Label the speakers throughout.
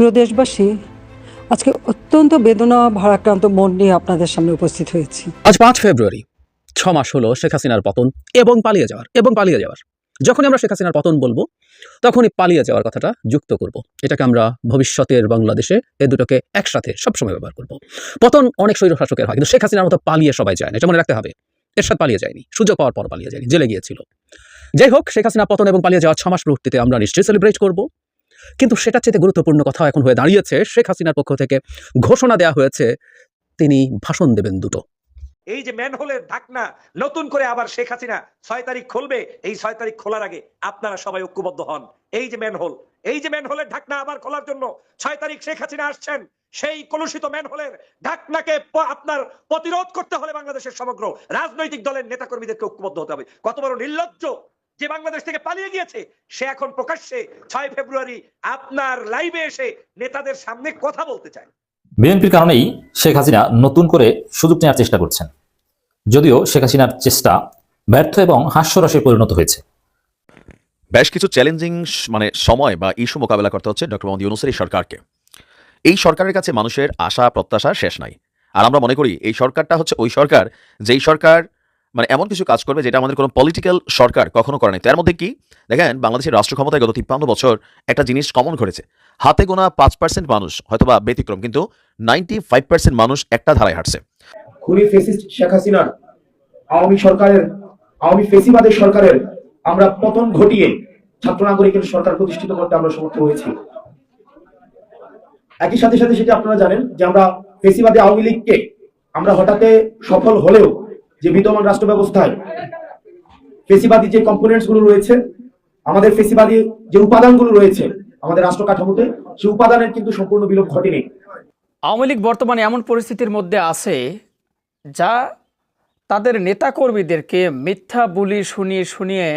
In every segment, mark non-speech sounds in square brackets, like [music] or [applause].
Speaker 1: প্রিয় দেশবাসী, আজকে অত্যন্ত বেদনা ভারাক্রান্ত মন নিয়ে আপনাদের সামনে উপস্থিত হয়েছি।
Speaker 2: আজ পাঁচ ফেব্রুয়ারি, ছ মাস হলো শেখ হাসিনার পতন এবং পালিয়ে যাওয়ার, এবং পালিয়ে যাওয়ার। যখনই আমরা শেখ হাসিনার পতন বলব, তখনই পালিয়ে যাওয়ার কথাটা যুক্ত করব। এটাকে আমরা ভবিষ্যতের বাংলাদেশে এ দুটোকে একসাথে সবসময় ব্যবহার করব। পতন অনেক স্বৈর শাসকের হয়, কিন্তু শেখ হাসিনার মতো পালিয়ে সবাই যায় না, এটা মনে রাখতে হবে। এরশাদ পালিয়ে যায়নি, সুযোগ পাওয়ার পর পালিয়ে যায়নি, জেলে গিয়েছিল। যাই হোক, শেখ হাসিনা পতন এবং পালিয়ে যাওয়ার ছ মাস মুহূর্তে আমরা নিশ্চয়ই সেলিব্রেট করব। কিন্তু সেটার চেয়ে গুরুত্বপূর্ণ কথা এখন হয়ে দাঁড়িয়েছে শেখ হাসিনার পক্ষ থেকে। ঘোষণা দেওয়া হয়েছে, তিনি ভাষণ দেবেন দুটো।
Speaker 3: এই যে ম্যানহোলের ঢাকনা, নতুন করে আবার শেখ হাসিনা ছয় তারিখ খুলবে, এই ছয় তারিখ খোলার আগে আপনারা সবাই ঐক্যবদ্ধ হন। এই যে ম্যানহোল, এই যে ম্যানহোলের ঢাকনা আবার খোলার জন্য ছয় তারিখ শেখ হাসিনা আসছেন, সেই কলুষিত ম্যানহোলের ঢাকনাকে আপনার প্রতিরোধ করতে হলে বাংলাদেশের সমগ্র রাজনৈতিক দলের নেতাকর্মীদেরকে ঐক্যবদ্ধ হতে হবে। কত বড় নির্লজ্জ! যে বাংলাদেশ থেকে পালিয়ে গিয়েছে সে এখন প্রকাশ্যে ছয় ফেব্রুয়ারি আপনার লাইভে এসে নেতাদের সামনে কথা বলতে চায়।
Speaker 4: বিএনপির কারণেই শেখ হাসিনা নতুন করে সুযোগ নেওয়ার চেষ্টা করছেন। যদিও শেখ হাসিনার চেষ্টা ব্যর্থ এবং হাস্যরসে পরিণত হয়েছে।
Speaker 5: বেশ কিছু চ্যালেঞ্জিং মানে সময় বা ইস্যু মোকাবেলা করতে হচ্ছে ডক্টর মোহাম্মদ ইউনুসের এই সরকারকে। এই সরকারের কাছে মানুষের আশা প্রত্যাশা শেষ নাই। আর আমরা মনে করি এই সরকারটা হচ্ছে ওই সরকার যেই সরকার মানে এমন কিছু কাজ করবে যেটা আমাদের কোনো পলিটিক্যাল সরকার কখনো করে নাই। তার মধ্যে কি? দেখেন, বাংলাদেশের রাষ্ট্র ক্ষমতায় গত তিপ্পান্ন বছর একটা জিনিস কমন ঘটেছে। হাতে গোনা পাঁচ পার্সেন্ট মানুষ হয়তোবা ব্যতিক্রম, কিন্তু নাইনটি ফাইভ পার্সেন্ট মানুষ একটা ধারায় হাঁটছে।
Speaker 6: ফেসিস্ট শেখ হাসিনার, আওয়ামী সরকারের, আওয়ামী ফেসিবাদের সরকারের আমরা পতন ঘটিয়ে ছাত্র নাগরিকের সরকার প্রতিষ্ঠিত করতে আমরা সমর্থ হয়েছি। একই সাথে সাথে সেটা আপনারা জানেন যে আমরা ফেসিবাদী আওয়ামী লীগকে আমরা হঠাৎ সফল হলেও যে বিদ্যমান রাষ্ট্র ব্যবস্থায় ফেসিবাদী যে কম্পোনেন্টসগুলো রয়েছে, আমাদের ফেসিবাদী যে উপাদানগুলো রয়েছে আমাদের রাষ্ট্র কাঠামোতে সেই উপাদানের কিন্তু সম্পূর্ণ বিলোপ ঘটেনি।
Speaker 7: আওয়ামী লীগ বর্তমানে এমন পরিস্থিতির মধ্যে আছে যা তাদের নেতাকর্মীদেরকে মিথ্যা বুলি শুনিয়ে শুনিয়ে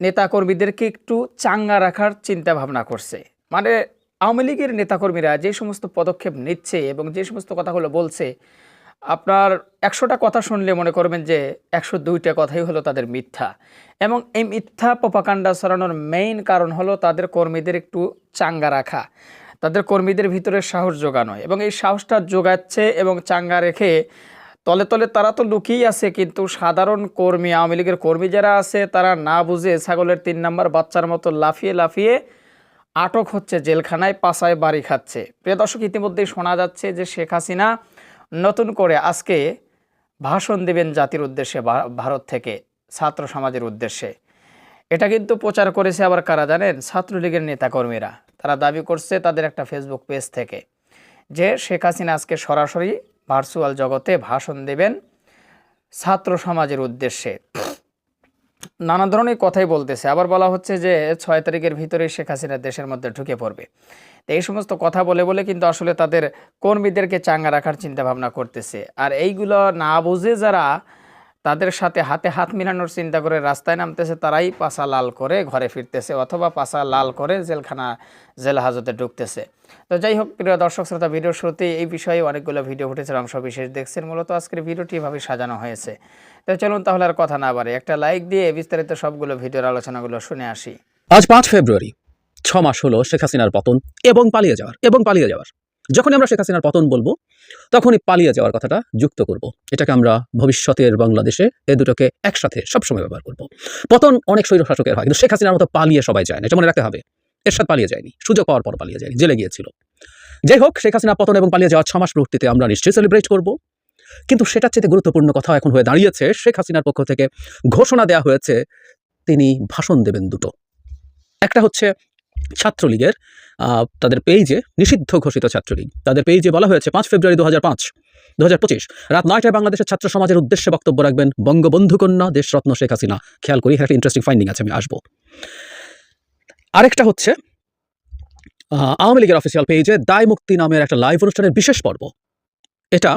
Speaker 7: নেতাকর্মীদেরকে একটু চাঙ্গা রাখার চিন্তা ভাবনা করছে। মানে আওয়ামী লীগের নেতাকর্মীরা যে সমস্ত পদক্ষেপ নিচ্ছে এবং যে সমস্ত কথাগুলো বলছে আপনার একশোটা কথা শুনলে মনে করবেন যে একশো দুইটা কথাই হলো তাদের মিথ্যা। এবং এই মিথ্যা প্রপাকাণ্ডা ছড়ানোর মেইন কারণ হলো তাদের কর্মীদের একটু চাঙ্গা রাখা। তাদের কর্মীদের ভিতরে সাহস যোগানো এবং এই সাহসটা যোগাচ্ছে এবং চাঙ্গা রেখে তলে তলে তারা তো লুকিয়েই আছে, কিন্তু সাধারণ কর্মী, আওয়ামী লীগের কর্মী যারা আছে, তারা না বুঝে ছাগলের তিন নম্বর বাচ্চার মতো লাফিয়ে লাফিয়ে আটক হচ্ছে, জেলখানায় পাশায় বাড়ি খাচ্ছে। প্রিয় দর্শক, ইতিমধ্যেই শোনা যাচ্ছে যে শেখ হাসিনা নতুন করে আজকে ভাষণ দেবেন জাতির উদ্দেশ্যে ভারত থেকে, ছাত্র সমাজের উদ্দেশ্যে। এটা কিন্তু প্রচার করেছে আবার কারা জানেন? ছাত্রলীগের নেতাকর্মীরা। তারা দাবি করছে তাদের একটা ফেসবুক পেজ থেকে যে শেখ হাসিনা আজকে সরাসরি ভার্চুয়াল জগতে ভাষণ দেবেন ছাত্র সমাজের উদ্দেশ্যে। নানা ধরনের কথাই বলতেছে। আবার বলা হচ্ছে যে, ছয় তারিখের ভিতরে শেখ হাসিনা দেশের মধ্যে ঢুকে পড়বে। তো এই সমস্ত কথা বলে বলে কিন্তু আসলে তাদের কর্মীদেরকে চাঙ্গা রাখার চিন্তা ভাবনা করতেছে। আর এইগুলো না বুঝে যারা তাদের সাথে হাতে হাত মিলানোর চিন্তা করে রাস্তায় নামতেছে, তারাই পাশা লাল করে ঘরে ফিরতেছে অথবা পাশা লাল করে জেলখানা, জেল হাজতে ঢুকতেছে। তো যাই হোক, প্রিয় দর্শক শ্রোতা ভিডিও শুরুতে এই বিষয়ে অনেকগুলো ভিডিও ফুটেছে অংশ বিশেষ দেখছেন। মূলত আজকের ভিডিওটি এভাবে সাজানো হয়েছে। তো চলুন তাহলে আর কথা না বাড়ে একটা লাইক দিয়ে বিস্তারিত সবগুলো ভিডিওর আলোচনাগুলো শুনে আসি।
Speaker 2: আজ পাঁচ ফেব্রুয়ারি, ছ মাস হলো শেখ হাসিনার পতন এবং পালিয়ে যাওয়ার, এবং পালিয়ে যাওয়ার। যখনই আমরা শেখ হাসিনার পতন বলব, তখনই পালিয়ে যাওয়ার কথাটা যুক্ত করব। এটাকে আমরা ভবিষ্যতের বাংলাদেশে এ দুটোকে একসাথে সবসময় ব্যবহার করব। পতন অনেক স্বৈর শাসকের হয়, কিন্তু শেখ হাসিনার মতো পালিয়ে সবাই যায় না, এটা মনে রাখতে হবে। এরশাদ পালিয়ে যায়নি, সুযোগ পাওয়ার পর পালিয়ে যায়নি, জেলে গিয়েছিল। যাই হোক, শেখ হাসিনা পতন এবং পালিয়ে যাওয়ার ছ মাস মুহূর্তে আমরা নিশ্চয়ই সেলিব্রেট করব। কিন্তু সেটার চেয়ে গুরুত্বপূর্ণ কথা এখন হয়ে দাঁড়িয়েছে শেখ হাসিনার পক্ষ থেকে। ঘোষণা দেওয়া হয়েছে, তিনি ভাষণ দেবেন দুটো। একটা হচ্ছে ছাত্রলীগের তাদের পেজে নিষিদ্ধ ঘোষিত ছাত্রলীগ। তাদের পেজে বলা হয়েছে, পাঁচ ফেব্রুয়ারি দু হাজার পাঁচ দু হাজার পঁচিশ। রাত নয়টায় বাংলাদেশের ছাত্র সমাজের উদ্দেশ্যে বক্তব্য রাখবেন বঙ্গবন্ধু কন্যা দেশরত্ন শেখ হাসিনা। খেয়াল করি, একটা ইন্টারেস্টিং ফাইন্ডিং আছে, আমি আসব। আরেকটা হচ্ছে আওয়ামী লীগের অফিসিয়াল পেজে দায় মুক্তি নামের একটা লাইভ অনুষ্ঠানের বিশেষ পর্ব। এটা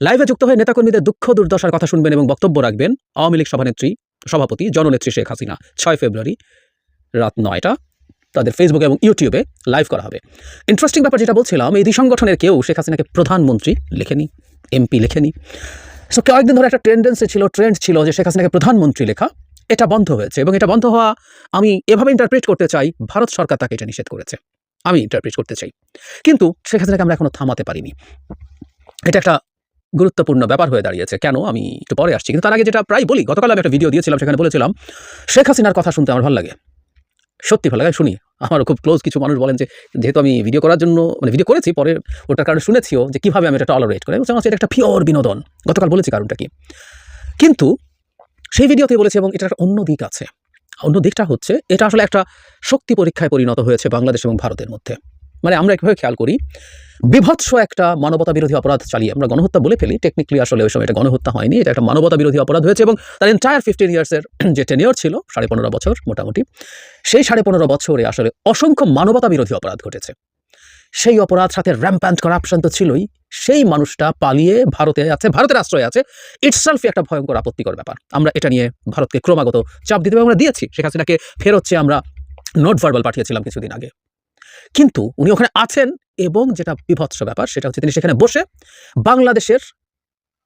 Speaker 2: লাইভে যুক্ত হয়ে নেতাকর্মীদের দুঃখ, দুর্দশার কথা শুনবেন এবং বক্তব্য রাখবেন আওয়ামী লীগ সভানেত্রী, সভাপতি, জননেত্রী শেখ হাসিনা। ছয় ফেব্রুয়ারি রাত নয়টা তাদের ফেসবুকে এবং ইউটিউবে লাইভ করা হবে। ইন্টারেস্টিং ব্যাপার যেটা বলছিলাম, এই দুই সংগঠনের কেউ শেখ হাসিনাকে প্রধানমন্ত্রী লেখেনি এমপি লেখেনি। সো কয়েকদিন ধরে একটা টেন্ডেন্সি ছিল ট্রেন্ড ছিল যে শেখ হাসিনাকে প্রধানমন্ত্রী লেখা। এটা বন্ধ হয়েছে এবং এটা বন্ধ হওয়া আমি এভাবে ইন্টারপ্রেট করতে চাই, ভারত সরকার তাকে এটা নিষেধ করেছে। আমি ইন্টারপ্রেট করতে চাই। কিন্তু শেখ হাসিনাকে আমরা এখনও থামাতে পারিনি। এটা একটা গুরুত্বপূর্ণ ব্যাপার হয়ে দাঁড়িয়েছে। কেন? আমি একটু পরে আসছি। কিন্তু তার আগে যেটা প্রায় বলি গতকাল আমি একটা ভিডিও দিয়েছিলাম সেখানে বলেছিলাম শেখ হাসিনার কথা শুনতে আমার ভালো লাগে। সত্যি ভালো লাগে শুনি। আমারও খুব ক্লোজ কিছু মানুষ বলেন যে যেহেতু আমি ভিডিও করার জন্য মানে ভিডিও করেছি পরে ওটার কারণে শুনেছিও যে কীভাবে আমি এটা টলারেট করি? আমি বলছি, এটা একটা পিওর বিনোদন। গতকাল বলেছি কারণটা কি? কিন্তু সেই ভিডিওতে বলেছি এবং এটা একটা অন্য দিক আছে। অন্য দিকটা হচ্ছে এটা আসলে একটা শক্তি পরীক্ষায় পরিণত হয়েছে বাংলাদেশ এবং ভারতের মধ্যে। মানে আমরা একভাবে খেয়াল করি বিভৎস একটা মানবতা বিরোধী অপরাধ চালিয়ে আমরা গণহত্যা বলে ফেলি। টেকনিক্যালি আসলে ওই সময় এটা গণহত্যা হয়নি, এটা একটা মানবতা বিরোধী অপরাধ হয়েছে এবং তার এন্টায়ার ফিফটিন ইয়ার্সের যে টেনিয়র ছিল, সাড়ে পনেরো বছর মোটামুটি, সেই সাড়ে পনেরো বছরে আসলে অসংখ্য মানবতা বিরোধী অপরাধ ঘটেছে। সেই অপরাধ সাথে র্যাম্প র্যাম্প্যান্ট করাপশন তো ছিলই, সেই মানুষটা পালিয়ে ভারতে আছে, ভারতের আশ্রয়ে আছে। ইটসেলফই একটা ভয়ঙ্কর আপত্তিকর ব্যাপার। আমরা এটা নিয়ে ভারতকে ক্রমাগত চাপ দিতে আমরা দিয়েছি। শেখ হাসিনাকে ফের হচ্ছে আমরা নোট ভার্বাল পাঠিয়েছিলাম কিছুদিন আগে। কিন্তু উনি ওখানে আছেন এবং যেটা বিভৎস ব্যাপার সেটা হচ্ছে তিনি সেখানে বসে বাংলাদেশের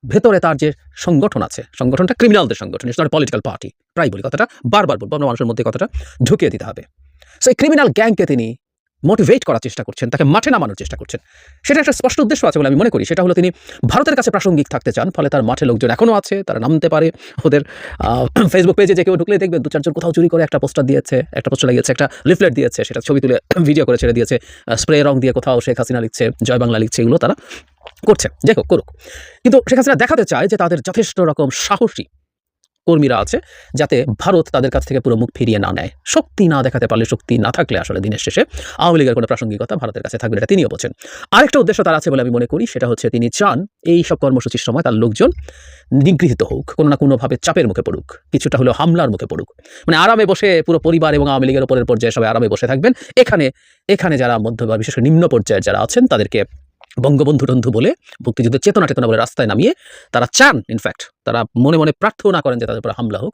Speaker 2: ভেতরে তার যে সংগঠন আছে, সংগঠনটা ক্রিমিনালদের সংগঠন ইটস পলিটিক্যাল পার্টি প্রায় বলি কথাটা, বারবার বলব আমরা মানুষের মধ্যে কথাটা ঢুকিয়ে দিতে হবে। সেই ক্রিমিনাল গ্যাংকে তিনি মোটিভেট করার চেষ্টা করছেন, তাকে মাঠে নামানোর চেষ্টা করছেন। সেটা একটা স্পষ্ট উদ্দেশ্য আছে বলে আমি মনে করি, সেটা হলো তিনি ভারতের কাছে প্রাসঙ্গিক থাকতে চান, ফলে তার মাঠে লোকজন এখনও আছে, তারা নামতে পারে। ওদের ফেসবুক পেজে [clears throat] যে কেউ ঢুকলে দেখবেন দু চারজন কোথাও চুরি করে একটা পোস্টার দিয়েছে, একটা পোস্টার লাগিয়েছে, একটা লিফলেট দিয়েছে, সেটা ছবি তুলে [clears throat] ভিডিও করে ছেড়ে দিয়েছে স্প্রে রং দিয়ে কোথাও শেখ হাসিনা লিখছে, জয় বাংলা লিখছে, এগুলো তারা করছে। যাই হোক, করুক। কিন্তু শেখ হাসিনা দেখাতে চায় যে তাদের যথেষ্ট রকম সাহসী। কর্মীরা আছে, যাতে ভারত তাদের কাছ থেকে পুরো মুখ ফিরিয়ে না নেয়। শক্তি না দেখাতে পারলে শক্তি না থাকলে আসলে দিনের শেষে আওয়ামী লীগের কোনো প্রাসঙ্গিকতা ভারতের কাছে থাকবে এটা তিনিও বলছেন। আরেকটা উদ্দেশ্য তার আছে বলে আমি মনে করি, সেটা হচ্ছে তিনি চান এই সব কর্মসূচির সময় তার লোকজন নিগৃহীত হোক, কোনো না কোনোভাবে চাপের মুখে পড়ুক, কিছুটা হলো হামলার মুখে পড়ুক। মানে আরামে বসে পুরো পরিবার এবং আওয়ামী লীগের উপরের পর্যায়ে সবাই আরামে বসে থাকবেন। এখানে এখানে যারা মধ্য বিশেষ করে নিম্ন পর্যায়ের যারা আছেন, তাদেরকে বঙ্গবন্ধু টন্ধু বলে মুক্তিযুদ্ধের চেতনা চেতনা বলে রাস্তায় নামিয়ে তারা চান ইনফ্যাক্ট তারা মনে মনে প্রার্থনা করেন যে তাদের উপর হামলা হোক,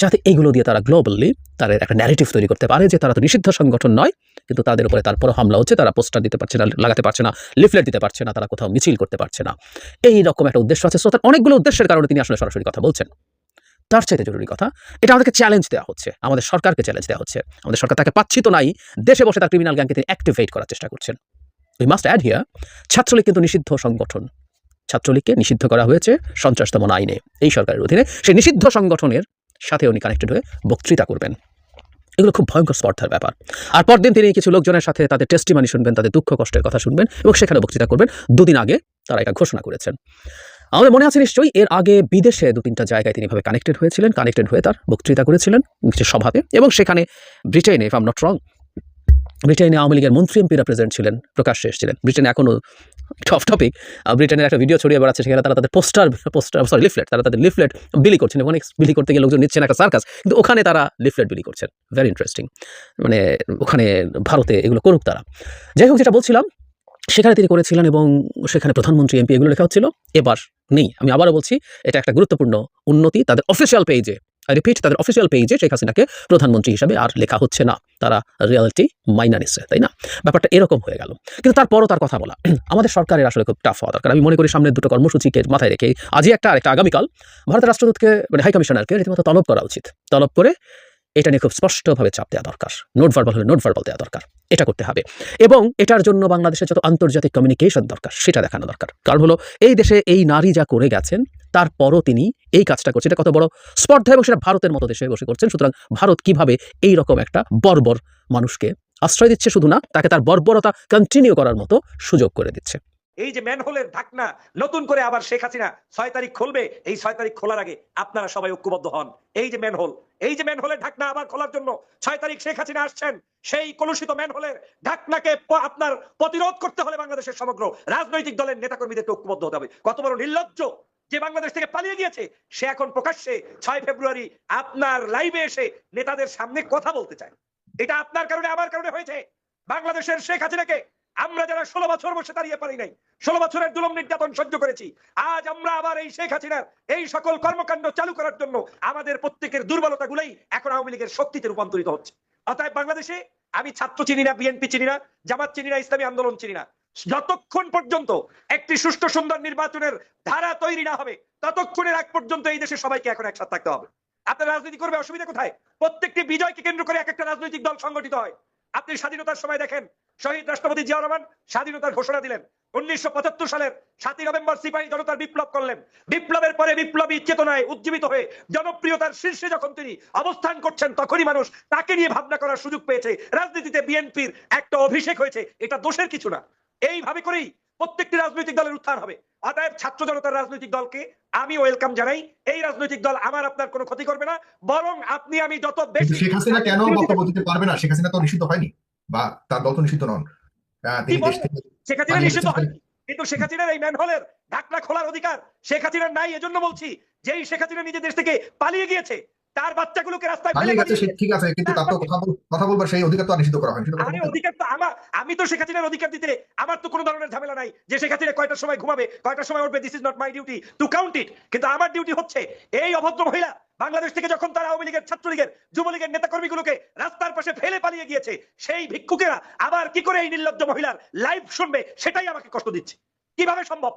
Speaker 2: যাতে এইগুলো দিয়ে তারা গ্লোবালি তাদের একটা ন্যারেটিভ তৈরি করতে পারে যে তারা তো নিষিদ্ধ সংগঠন নয়, কিন্তু তাদের উপরে তারপরও হামলা হচ্ছে, তারা পোস্টার দিতে পারছে না, লাগাতে পারছে না লিফলেট দিতে পারছে না, তারা কোথাও মিছিল করতে পারছে না। এই রকম একটা উদ্দেশ্য আছে। শ্রোতার অনেকগুলো উদ্দেশ্যের কারণে তিনি আসলে সরাসরি কথা বলছেন। তার চাইতে জরুরি কথা, এটা আমাদেরকে চ্যালেঞ্জ দেওয়া হচ্ছে, আমাদের সরকারকে চ্যালেঞ্জ দেওয়া হচ্ছে। আমাদের সরকার তাকে পাচ্ছি তো নাই, দেশে বসে তার ক্রিমিনাল গ্যাংকে তিনি অ্যাক্টিভেট করার চেষ্টা করছেন। We must add here Chhatra League কিন্তু নিষিদ্ধ সংগঠন। ছাত্রলীগকে নিষিদ্ধ করা হয়েছে সন্ত্রাস দমন আইনে। এই সরকারের অধীনে সেই নিষিদ্ধ সংগঠনের সাথে উনি কানেক্টেড হয়ে বক্তৃতা করবেন। এগুলো খুব ভয়ঙ্কর স্পর্ধার ব্যাপার। আর পরদিন তিনি কিছু লোকজনের সাথে তাদের টেস্টিমানি শুনবেন, তাদের দুঃখ কষ্টের কথা শুনবেন এবং সেখানে বক্তৃতা করবেন। দুদিন আগে তারা এটা ঘোষণা করেছেন। আমাদের মনে আছে নিশ্চয়ই, এর আগে বিদেশে দু তিনটা জায়গায় তিনি ভাবে কানেক্টেড হয়েছিলেন কানেক্টেড হয়ে তার বক্তৃতা করেছিলেন কিছু সভাতে। এবং সেখানে ব্রিটেনে ইফ আম নট রং ব্রিটেনে আওয়ামী লীগের মন্ত্রী এমপিরা প্রেজেন্ট ছিলেন, প্রকাশ্যে এসেছিলেন। ব্রিটেনে এখনও টপ টপিক ব্রিটেনের একটা ভিডিও ছড়িয়ে বেড়াচ্ছে, সেখানে তারা তাদের পোস্টার পোস্টার সরি লিফলেট তারা তাদের লিফলেট বিলি করছেন অনেক বিলি করতে গিয়ে লোকজন নিচ্ছেন একটা সার্কাস কিন্তু ওখানে তারা লিফলেট বিলি করছেন। ভেরি ইন্টারেস্টিং মানে ওখানে ভারতে এগুলো করুক তারা। যাই হোক, যেটা বলছিলাম, সেখানে তিনি করেছিলেন এবং সেখানে প্রধানমন্ত্রী এমপি এগুলো লেখা হচ্ছিল এবার নেই, আমি আবারও বলছি, এটা একটা গুরুত্বপূর্ণ উন্নতি, তাদের অফিসিয়াল পেজে রিপিট তাদের অফিসিয়াল পেজে শেখ হাসিনাকে প্রধানমন্ত্রী হিসাবে আর লেখা হচ্ছে না। তারা রিয়ালিটি মাইনা নিচ্ছে তাই না? ব্যাপারটা এরকম হয়ে গেল। কিন্তু তারপরও তার কথা বলা। [clears throat] আমাদের সরকারের আসলে খুব টাফ হওয়া দরকার। আমি মনে করি সামনে দুটো কর্মসূচিকে মাথায় রেখে আজই একটা আরেকটা আগামীকাল ভারতের রাষ্ট্রদূতকে মানে হাই কমিশনারকে রীতিমতো তলব করা উচিত। তলব করে এটা নিয়ে খুব স্পষ্টভাবে চাপ দেওয়া দরকার। নোট ভার্বাল হলে নোট ভার্বাল দেওয়া দরকার। এটা করতে হবে। এবং এটার জন্য বাংলাদেশের যত আন্তর্জাতিক কমিউনিকেশন দরকার, সেটা দেখানো দরকার। কারণ হলো, এই দেশে এই নারী যা করে গেছেন তারপরও তিনি এই কাজটা করছেন। এটা কত বড় স্পর্ধা এবং সেটা ভারতের মতো দেশে বসে করছেন। সুতরাং ভারত কীভাবে এই রকম একটা বর্বর মানুষকে আশ্রয় দিচ্ছে শুধু না, তাকে তার বর্বরতা কন্টিনিউ করার মতো সুযোগ করে দিচ্ছে।
Speaker 3: এই যে ম্যানহোলের ঢাকনা নতুন করে আবার শেখ হাসিনা ছয় তারিখ খুলবে, এই ছয় তারিখ খোলার আগে আপনারা সবাই ঐক্যবদ্ধ হন। এই যে ম্যানহোল, এই যে ম্যানহোলের ঢাকনা আবার খোলার জন্য ছয় তারিখ শেখ হাসিনা আসছেন, সেই কলুষিত ম্যানহোলের ঢাকনাকে আপনার প্রতিরোধ করতে হলে বাংলাদেশের সমগ্র রাজনৈতিক দলের নেতাকর্মীদেরকে ঐক্যবদ্ধ হতে হবে। কত বড় নির্লজ্জ! যে বাংলাদেশ থেকে পালিয়ে গিয়েছে, সে এখন প্রকাশ্যে ছয় ফেব্রুয়ারি আপনার লাইভে এসে নেতাদের সামনে কথা বলতে চায়। এটা আপনার কারণে, আমার কারণে হয়েছে। বাংলাদেশের শেখ হাসিনাকে আমরা যারা ষোলো বছর বসে দাঁড়িয়ে পারি নাই, ষোলো বছরের দুলম নির্যাতন সহ্য করেছি, আজ আমরা আবার এই শেখ হাসিনার এই সকল কর্মকাণ্ড চালু করার জন্য আমাদের প্রত্যেকের দুর্বলতা গুলোই এখন আওয়ামী লীগের শক্তিতে রূপান্তরিত হচ্ছে। অতএব বাংলাদেশে আমি ছাত্র চিনি না, বিএনপি চিনি না, জামাত চিনি না, ইসলামী আন্দোলন চিনি না। যতক্ষণ পর্যন্ত একটি সুষ্ঠু সুন্দর নির্বাচনের ধারা তৈরি না হবে, ততক্ষণের আগ পর্যন্ত এই দেশে সবাইকে এখন একসাথে থাকতে হবে। আপনার রাজনীতি করবে অসুবিধা কোথায়? প্রত্যেকটি বিজয়কে কেন্দ্র করে এক একটা রাজনৈতিক দল সংগঠিত হয়। আপনি স্বাধীনতার সময় দেখেন, শহীদ রাষ্ট্রপতি জিয়াউর রহমান স্বাধীনতার ঘোষণা দিলেন। উনিশশো পঁচাত্তর সালের সাতই নভেম্বর সিপাহী জনতার বিপ্লব করলেন। বিপ্লবের পরে বিপ্লবী চেতনায় উজ্জীবিত হয়ে জনপ্রিয়তার শীর্ষে যখন তিনি অবস্থান করছেন, তখনই মানুষ তাকে নিয়ে ভাবনা করার সুযোগ পেয়েছে। রাজনীতিতে বিএনপির একটা অভিষেক হয়েছে, এটা দোষের কিছু না। এইভাবে করেই প্রত্যেকটি রাজনৈতিক দলের উত্থান হবে। অতএব ছাত্র জনতার রাজনৈতিক দলকে আমি ওয়েলকাম জানাই। এই রাজনৈতিক দল আমার আপনার কোনো ক্ষতি করবে না বরং আপনি আমি যত বেশি
Speaker 8: শেখ হাসিনা কেন বক্তব্য দিতে পারবে না? শেখ হাসিনা তো নিষিদ্ধ হয়নি বা তার দল তো নিষিদ্ধ নন।
Speaker 3: শেখ হাসিনা নিষিদ্ধ
Speaker 8: গেছেন।
Speaker 3: হয় কিন্তু শেখ হাসিনার এই ম্যানহোলের ঢাকনা খোলার অধিকার শেখ হাসিনার নাই এজন্য বলছি যেই শেখ হাসিনা নিজে দেশ থেকে পালিয়ে গিয়েছে তার বাচ্চাগুলোকে রাস্তায় ফেলে
Speaker 8: ঠিক আছে কিন্তু তার তো কথা কথা বলবার সেই অধিকার তো নিষিদ্ধ করা সেটা
Speaker 3: আরে অধিকার তো আমার আমি তো শেখ হাসিনার অধিকার দিতে আমার তো কোনো ধরনের ঝামেলা নাই যে শেখ হাসিনা কয়টার সময় ঘুমাবে কয়টার সময় উঠবে this is not my duty to count it কিন্তু আমার ডিউটি হচ্ছে এই অভদ্র মহিলা বাংলাদেশ থেকে যখন তারা আওয়ামী লীগের ছাত্রলীগের যুবলীগের নেতাকর্মীগুলোকে রাস্তার পাশে ফেলে পালিয়ে গিয়েছে সেই ভিক্ষুকেরা আবার কি করে এই নির্লজ্জ মহিলার লাইভ শুনবে সেটাই আমাকে কষ্ট দিচ্ছে। কীভাবে সম্ভব?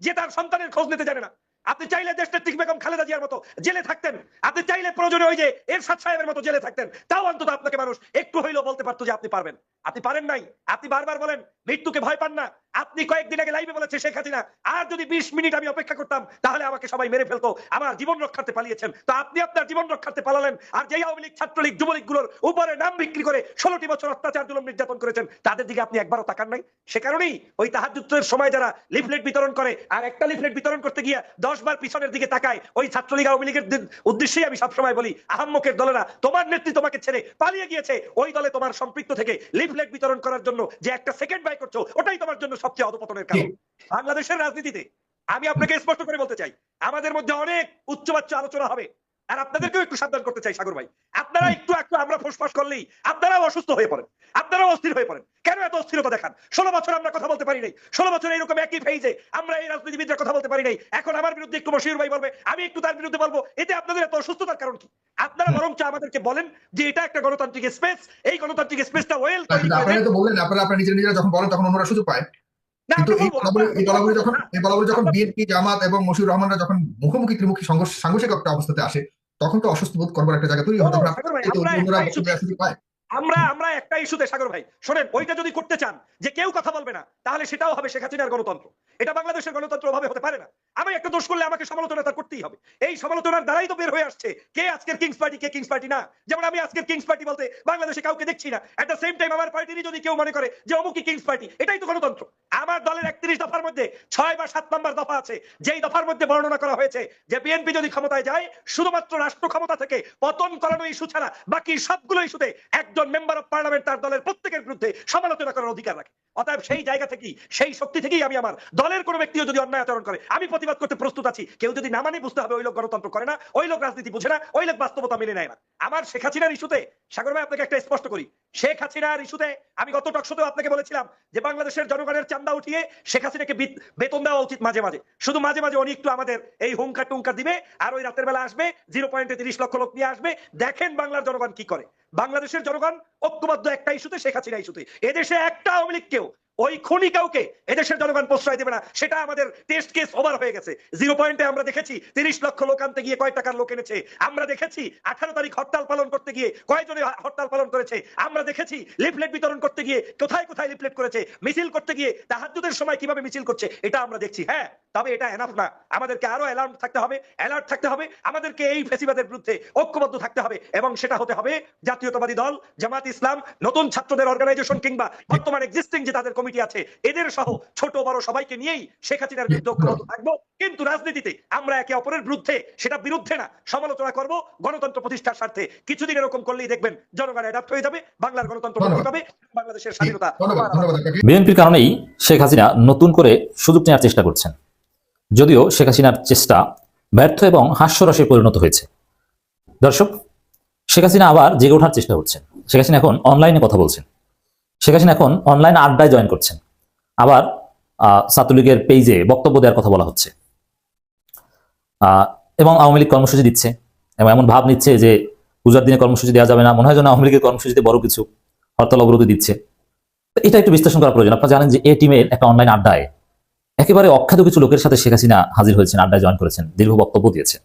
Speaker 3: যে তার সন্তানের খোঁজ নিতে জানে না। আপনি চাইলে দেশ নেত্রী বেগম খালেদা জিয়ার মতো জেলে থাকতেন। আপনি চাইলে প্রয়োজনে ওই যে এরশাদ সাহেবের মতো জেলে থাকতেন। তাও অন্তত আপনাকে মানুষ একটু হইলেও বলতে পারতো যে আপনি পারবেন। আপনি পারেন নাই। আপনি বারবার বলেন, মৃত্যুকে ভয় পান না। আপনি কয়েকদিন আগে লাইভে বলেছে শেখ হাসিনা, আর যদি বিশ মিনিট আমি অপেক্ষা করতাম, তাহলে আমাকে সবাই মেরে ফেলতো। আমার জীবন রক্ষার্থে পালিয়েছেন। তো আপনি আপনার জীবন রক্ষার্থে পালালেন, আর যেই আওয়ামী লীগ, ছাত্রলীগ যুবলীগগুলোর উপরে নাম বিক্রি করে ষোলোটি বছর অত্যাচার, জুলুম নির্যাতন করেছেন, তাদের দিকে আপনি একবারও তাকান নাই? সে কারণেই ওই তাহাজুত্তের সময় যারা লিফলেট বিতরণ করে, আর একটা লিফলেট বিতরণ করতে গিয়ে দশ বার পিছনের দিকে তাকায় ওই ছাত্রলীগ আওয়ামী লীগের উদ্দেশ্যেই আমি সবসময় বলি, আহাম্মকের দলেরা তোমার নেত্রী তোমাকে ছেড়ে পালিয়ে গিয়েছে। ওই দলে তোমার সম্পৃক্ত থেকে লিফলেট বিতরণ করার জন্য যে একটা সেকেন্ড বাই করছ, ওটাই তোমার জন্য সবচেয়ে অধপতনের কারণ। বাংলাদেশের রাজনীতিতে, আমি আপনাকে স্পষ্ট করে বলতে চাই, আমাদের মধ্যে অনেক উচ্চবাচ্য আলোচনা হবে। আর আপনাদেরকেও একটু সাবধান করতে চাই সাগর ভাই। আপনারা একটু একটু আমরা ফোসফাস করলেই আপনারাও অসুস্থ হয়ে পড়েন আপনারাও অস্থির হয়ে পড়েন। কেন এত অস্থিরতা দেখান? ষোলো বছর আমরা কথা বলতে পারি নাই। ষোলো বছর এইরকম একই ফেইজে আমরা এই রাজনীতিবিদরা কথা বলতে পারি নাই। এখন আমার বিরুদ্ধে একটু মশিউর ভাই বলবে আমি একটু তার বিরুদ্ধে বলব। এতে আপনাদের এত অসুস্থতার কারণ কি? আপনারা বরঞ্চ আমাদেরকে বলেন যে এটা একটা গণতান্ত্রিক স্পেস এই গণতান্ত্রিক স্পেসটা ওয়েল
Speaker 8: আপনারা তো বললেন আপনারা আপনারা নিজেরা নিজেরা যখন বলেন তখন অন্যরা সুযোগ পায়। কিন্তু এই বলাবলি যখন এই বলাবলি যখন বিএনপি জামাত এবং মশিউর রহমানরা যখন মুখোমুখি ত্রিমুখী সংঘর্ষ সাংঘর্ষিক একটা অবস্থাতে আসে তখন তো অসুস্থ বোধ করবার একটা জায়গা তৈরি হয়
Speaker 3: আমরা আমরা একটা ইস্যুতে, সাগর ভাই, শোনেন, ওইটা যদি করতে চান যে কেউ কথা বলবে না, তাহলে সেটাও হবে শেখ হাসিনার গণতন্ত্র। এটা বাংলাদেশের গণতন্ত্র ভাবে হতে পারে না। আমি একটা দোষ করলে আমাকে সমালোচনা তার করতেই হবে। এই সমালোচনার দ্বারাই তো বের হয়ে আসছে কে আজকের কিংস পার্টি কে কিংস পার্টি না। যেমন আমি আজকের কিংস পার্টি বলতে বাংলাদেশে কাউকে দেখছি না। এট দ্য সেম টাইম আমার পার্টিরই যদি কেউ মনে করে যে অমুকি কিংস পার্টি এটাই তো গণতন্ত্র। আমার দলের একত্রিশ দফার মধ্যে ছয় বা সাত নম্বর দফা আছে, যেই দফার মধ্যে বর্ণনা করা হয়েছে যে বিএনপি যদি ক্ষমতায় যায়, শুধুমাত্র রাষ্ট্র ক্ষমতা থেকে পতন করানো ইস্যু ছাড়া বাকি সবগুলো ইস্যুতে একজন মেম্বার অফ পার্লামেন্ট তার দলের প্রত্যেকের বিরুদ্ধে সমালোচনা করার অধিকার রাখে। অতএব সেই জায়গা থেকেই, সেই শক্তি থেকেই আমি আমার দলের কোনো ব্যক্তিও যদি অন্যায় আচরণ করে, আমি প্রতিবাদ করতে প্রস্তুত আছি। কেউ যদি না মানে বুঝতে হবে, ওই লোক গণতন্ত্র করে না, ওই লোক রাজনীতি বুঝে না, ওই লোক বাস্তবতা মেনে নেয় না। আমার শেখ হাসিনার ইস্যুতে, সাগর ভাই আপনাকে একটা স্পষ্ট করি, শেখ হাসিনার ইস্যুতে আমি গত টকশোতেও আপনাকে বলেছিলাম যে বাংলাদেশের জনগণের চান্দা উঠিয়ে শেখ হাসিনাকে বেতন দেওয়া উচিত মাঝে মাঝে। শুধু মাঝে মাঝে অনেক একটু আমাদের এই হুঙ্কার টুঙ্কার দিবে, আর ওই রাতের বেলা আসবে জিরো পয়েন্টে তিরিশ লক্ষ লোক নিয়ে আসবে, দেখেন বাংলার জনগণ কি করে। বাংলাদেশের জনগণ ঐক্যবদ্ধ একটা ইস্যুতে শেখ হাসিনা ইস্যুতে। এদেশে একটা আওয়ামী লীগ কেউ ওই খুনি কাউকে এদেশের জনগণ প্রশ্রয় দেবে না। সেটা আমাদের টেস্ট কেস ওভার হয়ে গেছে। জিরো পয়েন্টে আমরা দেখেছি, তিরিশ লক্ষ লোক আনতে গিয়ে কয় টাকার লোক এনেছে। আমরা দেখেছি, আঠারো তারিখ হরতাল পালন করতে গিয়ে কয়জনে হরতাল পালন করেছে। আমরা দেখেছি লিফলেট বিতরণ করতে গিয়ে কোথায় কোথায় লিফলেট করেছে। মিছিল করতে গিয়ে তাহাজুদের সময় কীভাবে মিছিল করছে, এটা আমরা দেখছি হ্যাঁ? তবে এটা এনাফ না। আমাদেরকে আরও অ্যালার্ম থাকতে হবে অ্যালার্ট থাকতে হবে। আমাদেরকে এই ফেসিবাদের বিরুদ্ধে ঐক্যবদ্ধ থাকতে হবে এবং সেটা হতে হবে জাতীয়তাবাদী দল, জামাত ইসলাম, নতুন ছাত্রদের অর্গানাইজেশন কিংবা বর্তমান এক্সিস্টিং যে তাদের কমিটি আছে এদের সহ ছোট বড় সবাইকে নিয়েই শেখ হাসিনার বিরুদ্ধে ঐক্যবদ্ধ থাকব কিন্তু রাজনীতিতে আমরা একে অপরের বিরুদ্ধে সেটা বিরুদ্ধে না সমালোচনা করব গণতন্ত্র প্রতিষ্ঠার স্বার্থে। কিছুদিন এরকম করলেই দেখবেন জনগণ অ্যাডাপ্ট হয়ে যাবে বাংলার গণতন্ত্র। হবে বাংলাদেশের স্বাধীনতা
Speaker 4: বিএনপির কারণেই শেখ হাসিনা নতুন করে সুযোগ নেওয়ার চেষ্টা করছেন। যদিও শেখ হাসিনার চেষ্টা ব্যর্থ এবং হাস্যরসে পরিণত হয়েছে। দর্শক শেখ হাসিনা আবার জেগে ওঠার চেষ্টা করছেন। শেখ হাসিনা এখন অনলাইনে কথা বলছেন। শেখ হাসিনা এখন অনলাইন আড্ডায় জয়েন করছেন। আবার ছাত্রলীগের পেজে বক্তব্য দেওয়ার কথা বলা হচ্ছে। এবং আওয়ামী লীগ কর্মসূচি দিচ্ছে। এবং এমন ভাব নিচ্ছে যে পূজার দিনে কর্মসূচি দেওয়া যাবে না। মনে হয় যেন আওয়ামী লীগের কর্মসূচিতে বড় কিছু হরতাল অবরোধ দিচ্ছে। এটা একটু বিশ্লেষণ করা প্রয়োজন। আপনারা জানেন যে এ টিমের একটা অনলাইন আড্ডায় একেবারে অখ্যাত কিছু লোকের সাথে শেখ হাসিনা হাজির হয়েছেন, আড্ডায় জয়েন করেছেন, দীর্ঘ বক্তব্য দিয়েছেন।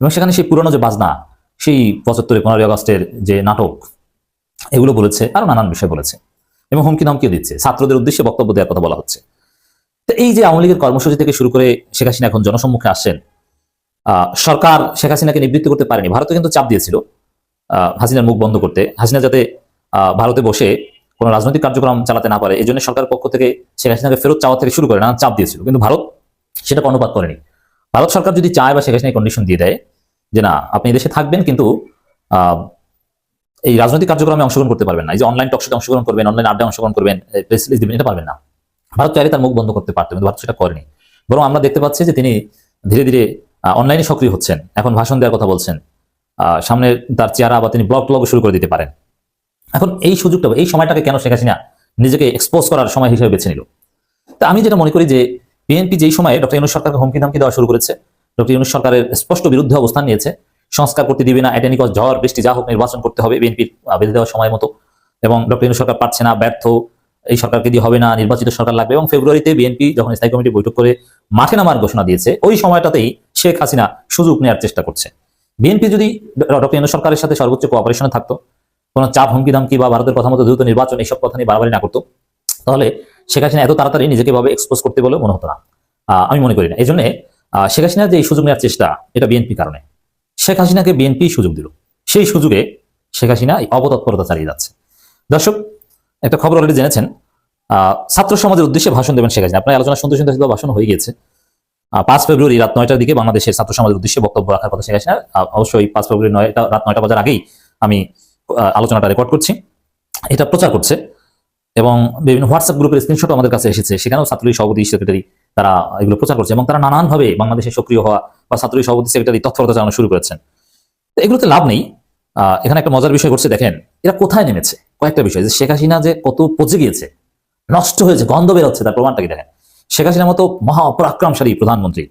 Speaker 4: এবং সেখানে সেই পুরনো যে বাজনা, সেই পঁচাত্তরে পনেরোই আগস্টের যে নাটক এগুলো বলেছে, আরও নানান বিষয় বলেছে এবং হুমকি ধমকিও দিচ্ছে, ছাত্রদের উদ্দেশ্যে বক্তব্য দেওয়ার কথা বলা হচ্ছে। তো এই যে আওয়ামী লীগের কর্মসূচি থেকে শুরু করে শেখ হাসিনা এখন জনসম্মুখে আসছেন সরকার শেখ হাসিনাকে নিবৃত্ত করতে পারেনি ভারতে কিন্তু চাপ দিয়েছিল হাসিনার মুখ বন্ধ করতে, হাসিনা যাতে ভারতে বসে কোনো রাজনৈতিক কার্যক্রম চালাতে না পারে এই জন্য সরকারের পক্ষ থেকে শেখ হাসিনাকে ফেরত চাওয়া থেকে শুরু করে নানান চাপ দিয়েছিল, কিন্তু ভারত সেটা কর্ণপাত করেনি। ভারত সরকার যদি চায় বা শেখ হাসিনা কন্ডিশন দিয়ে দেয় যে না, আপনি দেশে থাকবেন কিন্তু এই রাজনৈতিক কার্যক্রমে অংশগ্রহণ করতে পারবেন না। এই যে অনলাইন টকশোতে অংশগ্রহণ করবেন অনলাইন আড্ডায় অংশগ্রহণ করবেন প্রেস রিলিজ দিবেন, এটা পারবেন না। ভারত চাইলে তার মুখ বন্ধ করতে পারতো, কিন্তু ভারত সেটা করেনি। বরং আমরা দেখতে পাচ্ছি যে তিনি ধীরে ধীরে অনলাইনে সক্রিয় হচ্ছেন। এখন ভাষণ দেওয়ার কথা বলছেন। সামনে তার চেহারা বা তিনি ব্লগ ব্লগ শুরু করে দিতে পারেন। এখন এই সুযোগটা, এই সময়টাকে কেন শেখ হাসিনা নিজেকে এক্সপোজ করার সময় হিসেবে বেছে নিল? তা আমি যেটা মনে করি যে বিএনপি যেই সময়ে ডক্টর ইউনুস সরকারকে হুমকি ধামকি দেওয়া শুরু করেছে, ডক্টর ইউনুস সরকারের স্পষ্ট বিরুদ্ধে অবস্থান নিয়েছে সংস্কার করতে দিবে না, এটা ঝড়, বৃষ্টি যা হোক নির্বাচন করতে হবে বিএনপির বেঁধে দেওয়ার সময় মতো। এবং ডক্টর ইউনুস সরকার পারছে না, ব্যর্থ, এই সরকারকে দিয়ে হবে না, নির্বাচিত সরকার লাগবে। এবং ফেব্রুয়ারিতে বিএনপি যখন স্থায়ী কমিটি বৈঠক করে মাঠে নামার ঘোষণা দিয়েছে, ওই সময়টাতেই শেখ হাসিনা সুযোগ নেওয়ার চেষ্টা করছে। বিএনপি যদি ডক্টর সরকারের সাথে সর্বোচ্চ কোঅপারেশনে থাকতো, কোনো চাপ, হুমকি, ধামকি বা ভারতের কথা মতো দ্রুত নির্বাচন, এইসব কথা নিয়ে বাড়াবাড়ি না করতো, তাহলে শেখ হাসিনা এত তাড়াতাড়ি নিজেকে ভাবে এক্সপোজ করতে বলে মনে হতো না। আমি মনে করি না। এই জন্য শেখ হাসিনার যে সুযোগ নেওয়ার চেষ্টা, এটা বিএনপি কারণে। শেখ হাসিনাকে বিএনপি সুযোগ দিল। সেই সুযোগে শেখ হাসিনা এই অপতৎপরতা চালিয়ে যাচ্ছে। দর্শক একটা খবর অলরেডি জেনেছেন। ছাত্র সমাজের উদ্দেশ্যে ভাষণ দেবেন শেখ হাসিনা। আপনার আলোচনা শুনতে শুনতে হয়তো ভাষণ হয়ে আহ, পাঁচ ফেব্রুয়ারি রাত নয়টার দিকে বাংলাদেশের ছাত্র সমাজের উদ্দেশ্যে বক্তব্য রাখার কথা শেখ হাসিনা। অবশ্যই পাঁচ ফেব্রুয়ারি নয়টা রাত নয়টা বাজার আগেই আমি আলোচনাটা রেকর্ড করছি। এটা প্রচার করছে এবং বিভিন্ন হোয়াটসঅ্যাপ গ্রুপের স্ক্রিনশট আমাদের কাছে এসেছে। সেখানেও ছাত্রলীগ সভাপতি সেক্রেটারি তারা এগুলো প্রচার করছে এবং তারা নানানভাবে বাংলাদেশে সক্রিয় হওয়া বা ছাত্রলীগ সভাপতি সেক্রেটারি তৎপরতা চালানো শুরু করেছেন। এগুলোতে লাভ নেই। এখানে একটা মজার বিষয় করছে দেখেন, এরা কোথায় নেমেছে? কয়েকটা বিষয়, যে শেখ হাসিনা যে কত পচে গিয়েছে, নষ্ট হয়েছে, গন্ধ বেরোচ্ছে, তার প্রমাণটা কি দেখেন? শেখ হাসিনার মতো মহাপরাক্রমশালী প্রধানমন্ত্রী।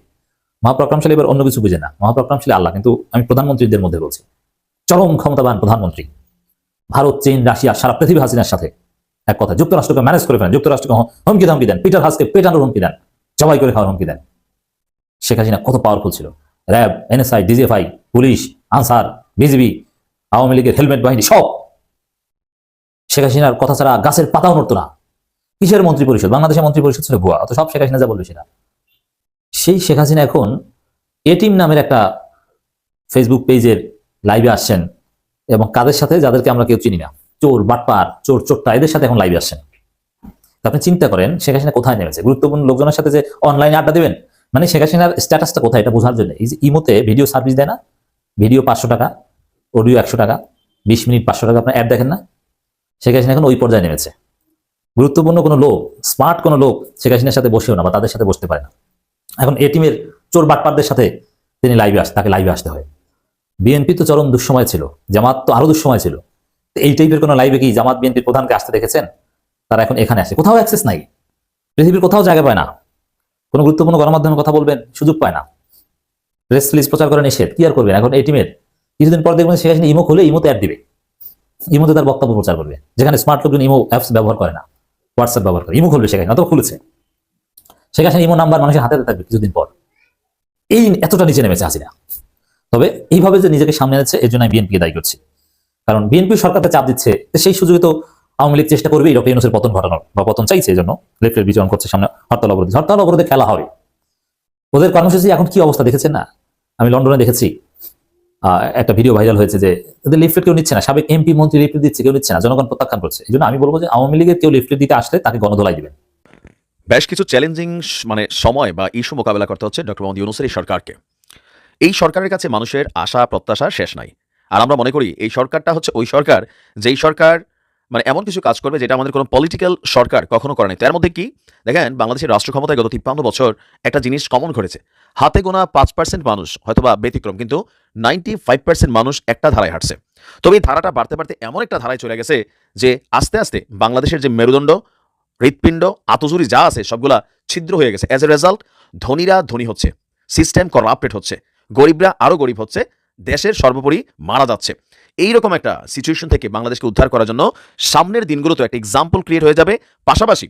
Speaker 4: মহাপরাক্রমশালী এবার অন্য কিছু বুঝে না। মহাপরাক্রমশালী আল্লাহ, কিন্তু আমি প্রধানমন্ত্রীদের মধ্যে বলছি। চরম ক্ষমতাবান প্রধানমন্ত্রী। ভারত, চীন, রাশিয়া, সারা পৃথিবী হাসিনার সাথে এক কথা যুক্তরাষ্ট্রকে ম্যানেজ করে ফেলেন, যুক্তরাষ্ট্রকে হুমকি ধামকি দেন, পিটার হাসকে পেটানোর হুমকি দেন, জবাই করে খাওয়ার হুমকি দেন। শেখ হাসিনা কত পাওয়ারফুল ছিল। RAB NSI DGFI police, Ansar BGB Awami লীগের হেলমেট বাহিনী, সব। শেখ হাসিনার কথা ছাড়া গাছের পাতাও নড়তো না। কিসের মন্ত্রী পরিষদ? বাংলাদেশের মন্ত্রী পরিষদ ছিল ভুয়া অত সব শেখ হাসিনা যা বলবে সেটা। সেই শেখ হাসিনা এখন এটিম নামের একটা ফেসবুক পেজের লাইভে আসছেন এবং কাদের সাথে? যাদেরকে আমরা কেউ চিনি না। চোর, বাটপার, চোর, চোরটা, এদের সাথে এখন লাইভে আসছেন। আপনি চিন্তা করেন, শেখ হাসিনা কোথায় নেমেছে? গুরুত্বপূর্ণ লোকজনের সাথে যে অনলাইনে আড্ডা দেবেন? মানে শেখ হাসিনার স্ট্যাটাসটা কোথায়? এটা বোঝার জন্য। এই যে ইমোতে ভিডিও সার্ভিস দেয় না? ভিডিও পাঁচশো টাকা, অডিও একশো টাকা, বিশ মিনিট পাঁচশো টাকা, আপনার অ্যাড দেখেন না? শেখ হাসিনা এখন ওই পর্যায়ে নেমেছে। গুরুত্বপূর্ণ কোনো লোক, স্মার্ট কোনো লোক শেখ হাসিনার সাথে বসেও না বা তাদের সাথে বসতে পারে না। এখন এ টিমের চোর বাটপারদের সাথে তিনি লাইভে আস, তাকে লাইভে আসতে হয়। বিএনপি তো চরম দুঃসময় ছিল, জামাত তো আরও দুঃসময় ছিল। এই টাইপের কোনো লাইভে কি জামাত বিএনপির প্রধানকে আসতে দেখেছেন? তারা এখন এখানে আসে। কোথাও অ্যাক্সেস নাই। পৃথিবীর কোথাও জায়গা পায় না। কোনো গুরুত্বপূর্ণ গণমাধ্যমে কথা বলবেন, সুযোগ পায় না। প্রেস রিলিজ প্রচার করে নিষেধ, কি আর করবেন? এখন এই টিমের কিছুদিন পর দেখবেন শেখ হাসিনা ইমো খুলে ইমোতে অ্যাড দিবে। ইমোতে তার বক্তব্য প্রচার করবে। যেখানে স্মার্ট লোকজন ইমো অ্যাপস ব্যবহার করে না। হোয়াটসঅ্যাপ ব্যবহার করে। ইমো খুলবে সেখানে অথবা খুলেছে। শেখ হাসিনা ইমো নাম্বার মানুষের হাতে থাকবে কিছুদিন পর। এই এতটা নিচে নেমেছে হাসিনা। তবে এইভাবে যে নিজেকে সামনে এনেছে, এর জন্য আমি বিএনপিকে দায়ী করছি। কারণ বিএনপি সরকারকে চাপ দিচ্ছে। সেই সুযোগে তো আওয়ামী লীগ চেষ্টা করবেই ডক্টর ইউনুসের পতন ঘটানোর, বা পতন চাইছে এই জন্য। লেফটের বিচরণ করছে সামনে হরতাল অবরোধ। হরতাল অবরোধে খেলা হবে। ওদের কর্মসূচি এখন কি অবস্থা দেখেছেন না? আমি লন্ডনে দেখেছি। একটা ভিডিও ভাইরাল হয়েছে যে এদের লিফলেট কেউ নিচ্ছে না। সাবেক এমপি মন্ত্রী লিফলেট দিচ্ছে, কেউ নিচ্ছে না। জনগণ প্রত্যাখ্যান করছে। এই জন্য আমি বলব যে আওয়ামী লীগের কেউ লিফলেট দিতে আসলে তাকে গণদোলাই দিবেন।
Speaker 5: বেশ কিছু চ্যালেঞ্জিং মানে সময় বা ইস্যু মোকাবেলা করতে হচ্ছে ডক্টর মোহাম্মদ ইউনুসের এই সরকারকে। এই সরকারের কাছে মানুষের আশা, প্রত্যাশা শেষ নাই। আর আমরা মনে করি এই সরকারটা হচ্ছে ওই সরকার যেই সরকার মানে এমন কিছু কাজ করবে যেটা আমাদের কোনো পলিটিক্যাল সরকার কখনো করে নাই। তার মধ্যে কি? দেখেন, বাংলাদেশের রাষ্ট্র ক্ষমতায় গত তিপ্পান্ন বছর একটা জিনিস কমন ঘটেছে। হাতে গোনা পাঁচ পার্সেন্ট মানুষ হয়তোবা ব্যতিক্রম, কিন্তু নাইনটি ফাইভ পার্সেন্ট মানুষ একটা ধারায় হাঁটছে। তবে এই ধারাটা বাড়তে বাড়তে এমন একটা ধারায় চলে গেছে যে আস্তে আস্তে বাংলাদেশের যে মেরুদণ্ড, হৃৎপিণ্ড আতজুরি যা আছে, সবগুলা ছিদ্র হয়ে গেছে। অ্যাজ এ রেজাল্ট ধনীরা ধনী হচ্ছে। সিস্টেম করাপ্টেড হচ্ছে। গরিবরা আরও গরিব হচ্ছে। দেশের সর্বোপরি মারা যাচ্ছে। এইরকম একটা সিচুয়েশন থেকে বাংলাদেশকে উদ্ধার করার জন্য সামনের দিনগুলোতে একটা এক্সাম্পল ক্রিয়েট হয়ে যাবে। পাশাপাশি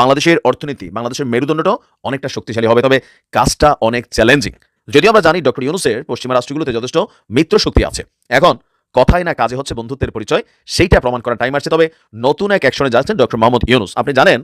Speaker 5: বাংলাদেশের অর্থনীতি, বাংলাদেশের মেরুদণ্ডটাও অনেকটা শক্তিশালী হবে। তবে কাজটা অনেক চ্যালেঞ্জিং যদিও আমরা জানি ডক্টর ইউনুসের পশ্চিমা রাষ্ট্রগুলোতে যথেষ্ট মিত্র শক্তি আছে। এখন কথায় না কাজে হচ্ছে বন্ধুত্বের পরিচয়, সেইটা প্রমাণ করার টাইম আসছে। তবে নতুন এক অ্যাকশনে যাচ্ছেন ডক্টর মোহাম্মদ ইউনুস। আপনি জানেন,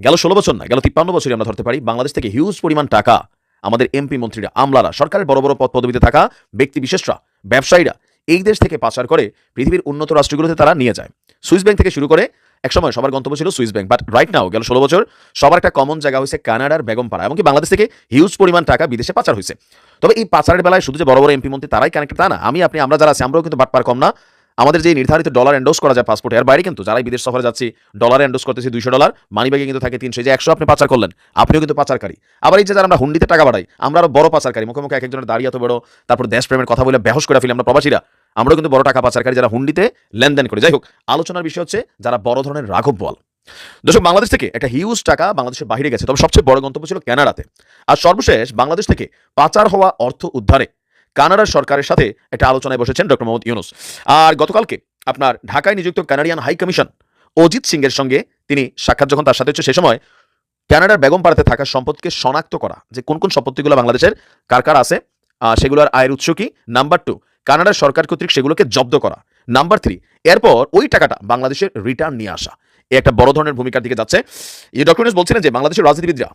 Speaker 5: গেল ষোলো বছর না, গেল তিপ্পান্ন বছরই আমরা ধরতে পারি, বাংলাদেশ থেকে হিউজ পরিমাণ টাকা আমাদের এমপি মন্ত্রীরা, আমলারা, সরকারের বড় বড় পদ পদবিতে থাকা ব্যক্তি বিশেষরা, ব্যবসায়ীরা এই দেশ থেকে পাচার করে পৃথিবীর উন্নত রাষ্ট্রগুলোতে তারা নিয়ে যায়। সুইস ব্যাংক থেকে শুরু করে একসময় সবার গন্তব্য ছিল Swiss bank but right now গেল ষোলো বছর সবার একটা কমন জায়গা হয়েছে কানাডার বেগমপাড়া, এমনকি বাংলাদেশ থেকে হিউজ পরিমাণ টাকা বিদেশে পাচার হয়েছে। তবে এই পাচারের বেলায় শুধু যে বড় বড় এমপি মন্ত্রী তারাই কানেক্টেড তা না, আমি, আপনি, আমরা যারা আছি, আমরাও কিন্তু বাটপার কম না। আমাদের যে নির্ধারিত ডলার এন্ডোজ করা যায় পাসপোর্ট এর বাইরে কিন্তু, যারাই বিদেশ সফরে যাচ্ছি ডলার এন্ডোস করতেছি দুইশো ডলার মানি ব্যাগে কিন্তু থাকে তিনশো যে একশো আপনি পাচার করলেন, আপনিও কিন্তু পাচারকারী। আবার এই যে যারা আমরা হুন্ডিতে টাকা বাড়াই, আমরা আরও বড় পাচারকারী, মুখে মুখে এক একজনের দাঁড়িয়ে এত বড়, তারপর দেশপ্রেমের কথা বলে বেহস করে ফেলি আমরা প্রবাসীরা, আমরাও কিন্তু বড় টাকা পাচারকারী যারা হুন্ডিতে লেনদেন করে। যাই হোক, আলোচনার বিষয় হচ্ছে যারা বড় ধরনের রাঘব বল। দর্শক, বাংলাদেশ থেকে একটা হিউজ টাকা বাংলাদেশের বাইরে গেছে, তবে সবচেয়ে বড় গন্তব্য ছিল কানাডাতে আর সর্বশেষ বাংলাদেশ থেকে পাচার হওয়া অর্থ উদ্ধারে। কানাডার সরকারের সাথে একটা আলোচনায় বসেছেন ডক্টর মোহাম্মদ ইউনুস। আর গতকালকে আপনার ঢাকায় নিযুক্ত Canadian high commission Ajit Singh এর সঙ্গে তিনি সাক্ষাৎ যখন তার সাথে হচ্ছে, সে সময় কানাডার বেগমপাড়াতে থাকা সম্পদকে শনাক্ত করা, যে কোন কোন সম্পত্তিগুলো বাংলাদেশের, কার কার আছে সেগুলোর আয়ের উৎস কি? নাম্বার টু কানাডার সরকার কর্তৃক সেগুলোকে জব্দ করা। নাম্বার থ্রি এরপর ওই টাকাটা বাংলাদেশের রিটার্ন নিয়ে আসা। একটা বড় ধরনের ভূমিকার দিকে যাচ্ছে। এই ডক্টর বলছিলেন যে বাংলাদেশের রাজনীতিবিদরা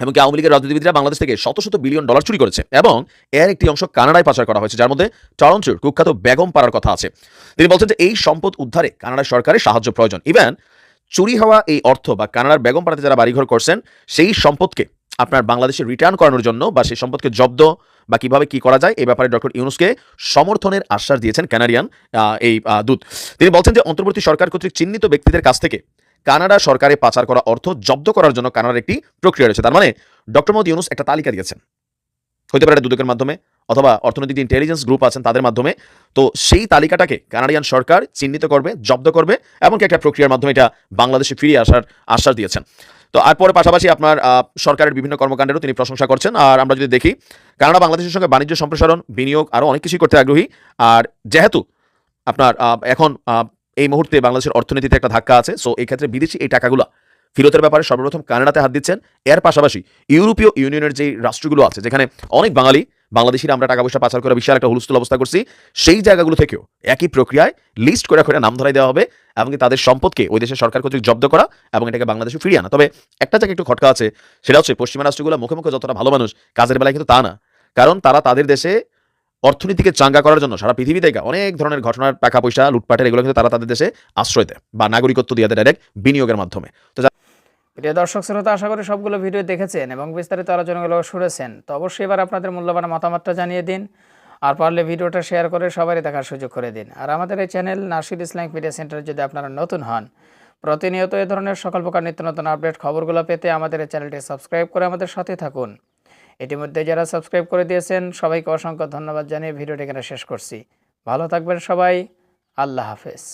Speaker 5: এমনকি আওয়ামী লীগের রাজনীতিবিদরা বাংলাদেশ থেকে শত শত বিলিয়ন ডলার চুরি করেছে এবং এর একটি অংশ কানাডায় পাচার করা হয়েছে যার মধ্যে টরন্টোর কুখ্যাত বেগম পাড়ার কথা আছে। তিনি বলছেন যে এই সম্পদ উদ্ধারে কানাডার সরকারের সাহায্য প্রয়োজন। ইভেন চুরি হওয়া এই অর্থ বা কানাডার বেগম পাড়াতে যারা বাড়িঘর করছেন সেই সম্পদকে আপনার বাংলাদেশে রিটার্ন করানোর জন্য বা সেই সম্পদকে জব্দ বা কীভাবে কি করা যায় এই ব্যাপারে ডক্টর ইউনুসকে সমর্থনের আশ্বাস দিয়েছেন কানাডিয়ান আহ, এই দূত। তিনি বলছেন যে অন্তর্বর্তী সরকার কর্তৃক চিহ্নিত ব্যক্তিদের কাছ থেকে কানাডা সরকারে পাচার করা অর্থ জব্দ করার জন্য কানাডার একটি প্রক্রিয়া রয়েছে। তার মানে ডক্টর মোহাম্মদ ইউনুস একটা তালিকা দিয়েছেন। হতে পারে দুদকের মাধ্যমে অথবা অর্থনৈতিক ইন্টেলিজেন্স গ্রুপ আছেন তাদের মাধ্যমে। তো সেই তালিকাটাকে কানাডিয়ান সরকার চিহ্নিত করবে, জব্দ করবে এমনকি একটা প্রক্রিয়ার মাধ্যমে এটা বাংলাদেশে ফিরিয়ে আসার আশ্বাস দিয়েছেন। তো আর পরে পাশাপাশি আপনার সরকারের বিভিন্ন কর্মকাণ্ডেরও তিনি প্রশংসা করছেন। আর আমরা যদি দেখি, কানাডা বাংলাদেশের সঙ্গে বাণিজ্য সম্প্রসারণ, বিনিয়োগ আরও অনেক কিছুই করতে আগ্রহী। আর যেহেতু আপনার এখন এই মুহূর্তে বাংলাদেশের অর্থনীতিতে একটা ধাক্কা আছে। সো এই ক্ষেত্রে বিদেশি এই টাকাগুলো ফিরতের ব্যাপারে সর্বপ্রথম কানাডাতে হাত দিচ্ছেন। এর পাশাপাশি ইউরোপীয় ইউনিয়নের যে রাষ্ট্রগুলো আছে, যেখানে অনেক বাঙালি, বাংলাদেশিরা আমরা টাকা পয়সা পাচার করে বিশাল একটা হুলস্থুল অবস্থা করছি, সেই জায়গাগুলো থেকেও একই প্রক্রিয়ায় লিস্ট করে করে নাম ধরাই দেওয়া হবে এবং তাদের সম্পদকে ওই দেশের সরকার কর্তৃক জব্দ করা এবং এটাকে বাংলাদেশে ফিরিয়ে আনা। তবে একটা জায়গায় একটু খটকা আছে, সেটা হচ্ছে পশ্চিমা রাষ্ট্রগুলো মুখে মুখে যতটা ভালো মানুষ, কাজের বেলায় কিন্তু তা না। কারণ তারা তাদের দেশে অর্থনীতিকে চাঙ্গা করার জন্য সারা পৃথিবী থেকে অনেক ধরনের ঘটনার টাকা পয়সা, লুটপাটের এগুলো কিন্তু তারা তাদের দেশে আশ্রয় দেয় বা নাগরিকত্ব দিয়ে দেয় ডাইরেক্ট বিনিয়োগের মাধ্যমে। তো
Speaker 7: প্রিয় দর্শক, শ্রোতা, আশা করি সবগুলো ভিডিও দেখেছেন এবং বিস্তারিত আলোচনাগুলো শুনেছেন। তো অবশ্যই এবার আপনাদের মূল্যবান মতামতটা জানিয়ে দিন আর পারলে ভিডিওটা শেয়ার করে সবারই দেখার সুযোগ করে দিন। আর আমাদের এই চ্যানেল নার্সিড ইসলামিক মিডিয়া সেন্টারে যদি আপনারা নতুন হন, প্রতিনিয়ত এ ধরনের সকল প্রকার নিত্য নতুন আপডেট খবরগুলো পেতে আমাদের এই চ্যানেলটি সাবস্ক্রাইব করে আমাদের সাথে থাকুন। ইতিমধ্যে যারা সাবস্ক্রাইব করে দিয়েছেন, সবাইকে অসংখ্য ধন্যবাদ জানিয়ে ভিডিওটি এখানে শেষ করছি। ভালো থাকবেন সবাই। আল্লাহ হাফেজ।